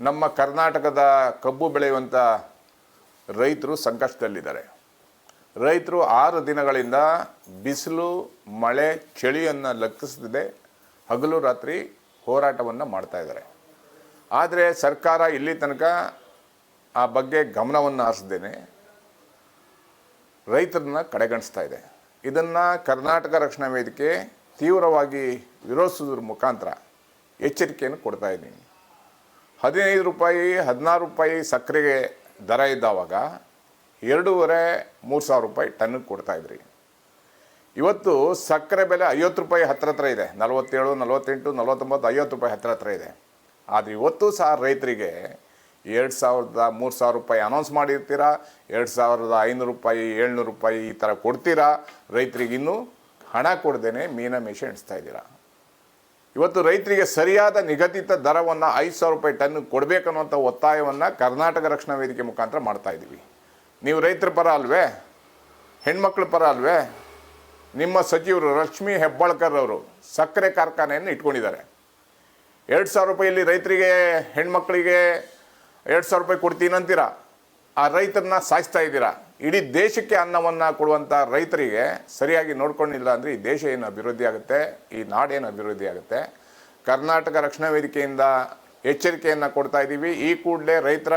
ನಮ್ಮ ಕರ್ನಾಟಕದ ಕಬ್ಬು ಬೆಳೆಯುವಂಥ ರೈತರು ಸಂಕಷ್ಟದಲ್ಲಿದ್ದಾರೆ. ರೈತರು ಆರು ದಿನಗಳಿಂದ ಬಿಸಿಲು, ಮಳೆ, ಚಳಿಯನ್ನು ಲೆಕ್ಕಿಸದೆ ಹಗಲು ರಾತ್ರಿ ಹೋರಾಟವನ್ನು ಮಾಡ್ತಾ ಇದ್ದಾರೆ. ಆದರೆ ಸರ್ಕಾರ ಇಲ್ಲಿ ತನಕ ಆ ಬಗ್ಗೆ ಗಮನವನ್ನು ಹರಿಸ್ದೇನೆ. ರೈತರನ್ನ ಕಡೆಗಣಿಸ್ತಾ ಇದೆ. ಇದನ್ನು ಕರ್ನಾಟಕ ರಕ್ಷಣಾ ವೇದಿಕೆ ತೀವ್ರವಾಗಿ ವಿರೋಧಿಸೋದ್ರ ಮುಖಾಂತರ ಎಚ್ಚರಿಕೆಯನ್ನು ಕೊಡ್ತಾ ಇದ್ದೀನಿ. ಹದಿನೈದು ರೂಪಾಯಿ, ಹದಿನಾರು ರೂಪಾಯಿ ಸಕ್ಕರೆಗೆ ದರ ಇದ್ದಾವಾಗ ಎರಡೂವರೆ, ಮೂರು ಸಾವಿರ ರೂಪಾಯಿ ಟನ್ನಿಗೆ ಕೊಡ್ತಾಯಿದ್ರಿ ಇವತ್ತು ಸಕ್ಕರೆ ಬೆಲೆ ಐವತ್ತು ರೂಪಾಯಿ ಹತ್ರ ಹತ್ರ ಇದೆ. ನಲವತ್ತೇಳು, ನಲವತ್ತೆಂಟು, ನಲವತ್ತೊಂಬತ್ತು, ಐವತ್ತು ರೂಪಾಯಿ ಹತ್ರ ಹತ್ರ ಇದೆ. ಆದರೆ ಇವತ್ತು ಸಹ ರೈತರಿಗೆ ಎರಡು ಸಾವಿರದ ಮೂರು ಸಾವಿರ ರೂಪಾಯಿ ಅನೌನ್ಸ್ ಮಾಡಿರ್ತೀರಾ? ಎರಡು ಸಾವಿರದ ಐನೂರು ರೂಪಾಯಿ, ಏಳ್ನೂರು ರೂಪಾಯಿ ಈ ಥರ ಕೊಡ್ತೀರಾ? ರೈತರಿಗಿನ್ನೂ ಹಣ ಕೊಡ್ದೇನೆ ಮೀನ ಮೇಷ ಎಣಿಸ್ತಾ ಇದ್ದೀರಾ? ಇವತ್ತು ರೈತರಿಗೆ ಸರಿಯಾದ ನಿಗದಿತ ದರವನ್ನು ಐದು ಸಾವಿರ ರೂಪಾಯಿ ಟನ್ ಕೊಡಬೇಕನ್ನುವಂಥ ಒತ್ತಾಯವನ್ನು ಕರ್ನಾಟಕ ರಕ್ಷಣಾ ವೇದಿಕೆ ಮುಖಾಂತರ ಮಾಡ್ತಾ ಇದ್ದೀವಿ. ನೀವು ರೈತರ ಪರ ಅಲ್ವೇ? ಹೆಣ್ಮಕ್ಳ ಪರ ಅಲ್ವೇ? ನಿಮ್ಮ ಸಚಿವರು ಲಕ್ಷ್ಮಿ ಹೆಬ್ಬಾಳ್ಕರ್ ಅವರು ಸಕ್ಕರೆ ಕಾರ್ಖಾನೆಯನ್ನು ಇಟ್ಕೊಂಡಿದ್ದಾರೆ. ಎರಡು ಸಾವಿರ ರೂಪಾಯಲ್ಲಿ ರೈತರಿಗೆ, ಹೆಣ್ಮಕ್ಳಿಗೆ ಎರಡು ಸಾವಿರ ರೂಪಾಯಿ ಕೊಡ್ತೀನಿ ಅಂತೀರಾ? ಆ ರೈತರನ್ನ ಸಾಯಿಸ್ತಾ ಇದ್ದೀರಾ? ಇಡೀ ದೇಶಕ್ಕೆ ಅನ್ನವನ್ನು ಕೊಡುವಂಥ ರೈತರಿಗೆ ಸರಿಯಾಗಿ ನೋಡ್ಕೊಂಡಿಲ್ಲ ಅಂದರೆ ಈ ದೇಶ ಏನು ಅಭಿವೃದ್ಧಿ ಆಗುತ್ತೆ? ಈ ನಾಡೇನು ಅಭಿವೃದ್ಧಿ ಆಗುತ್ತೆ? ಕರ್ನಾಟಕ ರಕ್ಷಣಾ ವೇದಿಕೆಯಿಂದ ಎಚ್ಚರಿಕೆಯನ್ನು ಕೊಡ್ತಾ ಇದ್ದೀವಿ ಈ ಕೂಡಲೇ ರೈತರ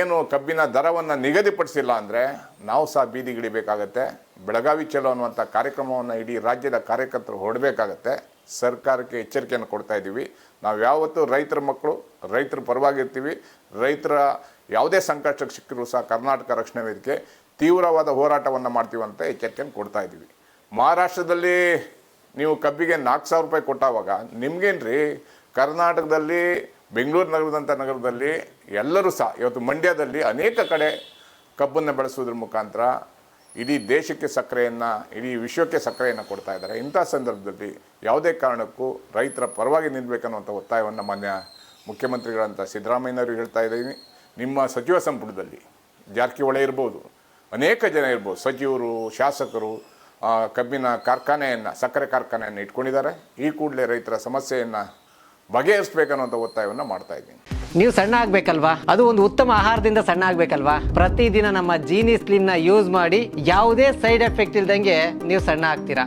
ಏನು ಕಬ್ಬಿನ ದರವನ್ನು ನಿಗದಿಪಡಿಸಿಲ್ಲ ಅಂದರೆ ನಾವು ಸಹ ಬೀದಿಗಿಳಿಬೇಕಾಗತ್ತೆ ಬೆಳಗಾವಿ ಚಲೋ ಅನ್ನುವಂಥ ಕಾರ್ಯಕ್ರಮವನ್ನು ಇಡೀ ರಾಜ್ಯದ ಕಾರ್ಯಕರ್ತರು ಹೊಡಬೇಕಾಗತ್ತೆ. ಸರ್ಕಾರಕ್ಕೆ ಎಚ್ಚರಿಕೆಯನ್ನು ಕೊಡ್ತಾ ಇದ್ದೀವಿ ನಾವು ಯಾವತ್ತೂ ರೈತರ ಮಕ್ಕಳು ರೈತರ ಪರವಾಗಿರ್ತೀವಿ. ರೈತರ ಯಾವುದೇ ಸಂಕಷ್ಟಕ್ಕೆ ಸಿಕ್ಕಿದ್ರು ಸಹ ಕರ್ನಾಟಕ ರಕ್ಷಣಾ ವೇದಿಕೆ ತೀವ್ರವಾದ ಹೋರಾಟವನ್ನು ಮಾಡ್ತೀವಿ ಅಂತ ಎಚ್ಚರಿಕೆಯನ್ನು ಕೊಡ್ತಾ ಇದ್ದೀವಿ. ಮಹಾರಾಷ್ಟ್ರದಲ್ಲಿ ನೀವು ಕಬ್ಬಿಗೆ ನಾಲ್ಕು ಸಾವಿರ ರೂಪಾಯಿ ಕೊಟ್ಟಾವಾಗ ನಿಮ್ಗೇನ್ರಿ ಕರ್ನಾಟಕದಲ್ಲಿ, ಬೆಂಗಳೂರು ನಗರದಂಥ ನಗರದಲ್ಲಿ ಎಲ್ಲರೂ ಸಹ, ಇವತ್ತು ಮಂಡ್ಯದಲ್ಲಿ ಅನೇಕ ಕಡೆ ಕಬ್ಬನ್ನು ಬೆಳೆಸುವುದ್ರ ಮುಖಾಂತರ ಇಡೀ ದೇಶಕ್ಕೆ ಸಕ್ಕರೆಯನ್ನು, ಇಡೀ ವಿಶ್ವಕ್ಕೆ ಸಕ್ಕರೆಯನ್ನು ಕೊಡ್ತಾ ಇದ್ದಾರೆ. ಇಂಥ ಸಂದರ್ಭದಲ್ಲಿ ಯಾವುದೇ ಕಾರಣಕ್ಕೂ ರೈತರ ಪರವಾಗಿ ನಿಲ್ಲಬೇಕನ್ನುವಂಥ ಒತ್ತಾಯವನ್ನು ಮಾನ್ಯ ಮುಖ್ಯಮಂತ್ರಿಗಳಂತ ಸಿದ್ದರಾಮಯ್ಯನವರು ಹೇಳ್ತಾ ಇದ್ದೀನಿ, ನಿಮ್ಮ ಸಚಿವ ಸಂಪುಟದಲ್ಲಿ ಜಾರಕಿಹೊಳಿ ಇರ್ಬೋದು, ಅನೇಕ ಜನ ಇರ್ಬೋದು, ಸಚಿವರು, ಶಾಸಕರು ಕಬ್ಬಿನ ಕಾರ್ಖಾನೆಯನ್ನು, ಸಕ್ಕರೆ ಕಾರ್ಖಾನೆಯನ್ನು ಇಟ್ಕೊಂಡಿದ್ದಾರೆ. ಈ ಕೂಡಲೇ ರೈತರ ಸಮಸ್ಯೆಯನ್ನು ಬಗೆಹರಿಸಬೇಕನ್ನುವಂಥ ಒತ್ತಾಯವನ್ನು ಮಾಡ್ತಾ ಇದ್ದೀನಿ. ನೀವು ಸಣ್ಣ ಆಗ್ಬೇಕಲ್ವಾ? ಅದು ಒಂದು ಉತ್ತಮ ಆಹಾರದಿಂದ ಸಣ್ಣ ಆಗ್ಬೇಕಲ್ವಾ? ಪ್ರತಿದಿನ ನಮ್ಮ ಜೀನಿ ಸ್ಲಿಮ್ನ ಯೂಸ್ ಮಾಡಿ ಯಾವುದೇ ಸೈಡ್ ಎಫೆಕ್ಟ್ ಇಲ್ದಂಗೆ ನೀವು ಸಣ್ಣ ಆಗ್ತೀರಾ?